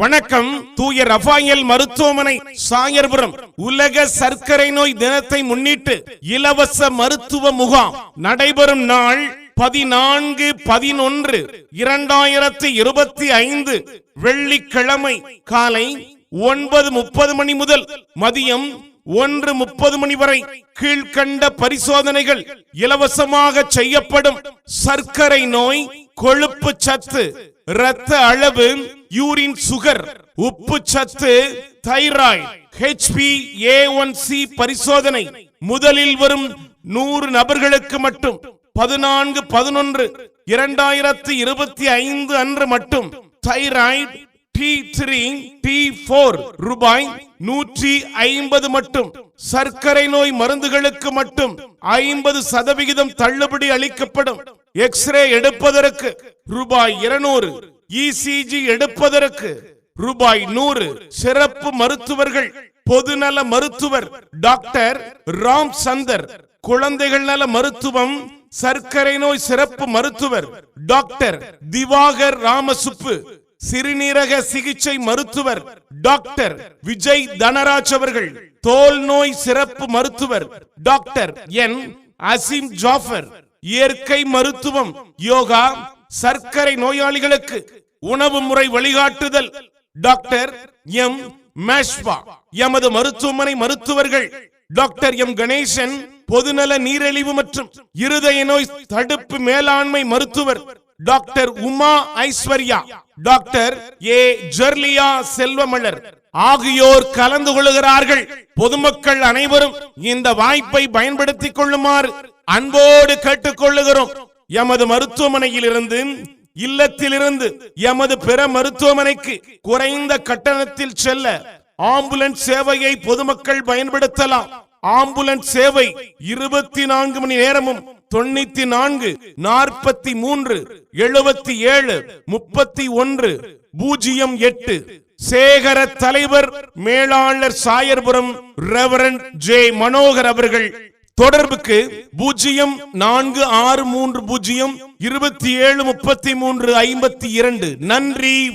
வணக்கம். தூய ரஃபாயல் மருத்துவமனை சாயர்புரம். உலக சர்க்கரை நோய் தினத்தை முன்னிட்டு இலவச மருத்துவ முகாம் நடைபெறும் நாள் பதினான்கு பதினொன்று இரண்டாயிரத்தி இருபத்தி ஐந்து வெள்ளிக்கிழமை காலை ஒன்பது முப்பது மணி முதல் மதியம் ஒன்று முப்பது மணி வரை கீழ்கண்ட பரிசோதனைகள் இலவசமாக செய்யப்படும். சர்க்கரை நோய் கொழுப்பு சத்து இரத்த அளவு யூரின் சுகர் உப்பு சத்து thyroid HB A one C பரிசோதனை. முதலில் வரும் நூறு நபர்களுக்கு மட்டும் பதினான்கு பதினொன்று இரண்டாயிரத்தி இருபத்தி ஐந்து அன்று மட்டும் thyroid T three T four ரூபாய் நூற்றி ஐம்பது மட்டும் சர்க்கரை நோய் மருந்துகளுக்கு மட்டும் ஐம்பது சதவிகிதம் தள்ளுபடி அளிக்கப்படும். எக்ஸ்ரே எடுப்பதற்கு ரூபாய் இருநூறு இசிஜி எடுப்பதற்கு ரூபாய் நூறு. சிறப்பு மருத்துவர்கள் பொதுநல மருத்துவர் டாக்டர் ராம் சந்தர் குழந்தைகள் நல மருத்துவம் சர்க்கரை நோய் சிறப்பு மருத்துவர் டாக்டர் திவாகர் ராமசுப்பு. சிறுநீரக சிகிச்சை மருத்துவர் டாக்டர் விஜய் தனராஜ் அவர்கள். தோல் நோய் சிறப்பு மருத்துவர் டாக்டர் என் அசீம் ஜாஃபர். இயற்கை மருத்துவம் யோகா சர்க்கரை நோயாளிகளுக்கு உணவு முறை வழிகாட்டுதல். Doctor M. மேஷ்பா எமது மருத்துவமனை மருத்துவர்கள் டாக்டர் எம். கணேசன் பொதுநல நீரிழிவு மற்றும் இருதய நோய் தடுப்பு மேலாண்மை மருத்துவர் doctor Uma Aishwarya doctor A. Jerlia Selvamalar ஆகியோர் கலந்து கொள்கிறார்கள். பொதுமக்கள் அனைவரும் இந்த வாய்ப்பை பயன்படுத்திக் கொள்ளுமாறு அன்போடு கேட்டுக்கொள்ளுகிறோம். எமது மருத்துவமனையில் இருந்து இல்லத்திலிருந்து எமது பிற மருத்துவமனைக்கு குறைந்த கட்டணத்தில் செல்ல ஆம்புலன்ஸ் சேவையை பொதுமக்கள் பயன்படுத்தலாம். ஆம்புலன்ஸ் சேவை இருபத்தி நான்கு மணி நேரமும் தொண்ணூத்தி நான்கு நாற்பத்தி மூன்று எழுபத்தி ஏழு முப்பத்தி ஒன்று பூஜ்ஜியம் எட்டு. சேகர தலைவர் மேலாளர் சாயர்புரம் ரெவரன் ஜே மனோகர் அவர்கள் தொடர்புக்கு பூஜ்ஜியம் நான்கு ஆறு மூன்று பூஜ்ஜியம் இருபத்தி ஏழு முப்பத்தி மூன்று ஐம்பத்தி இரண்டு. நன்றி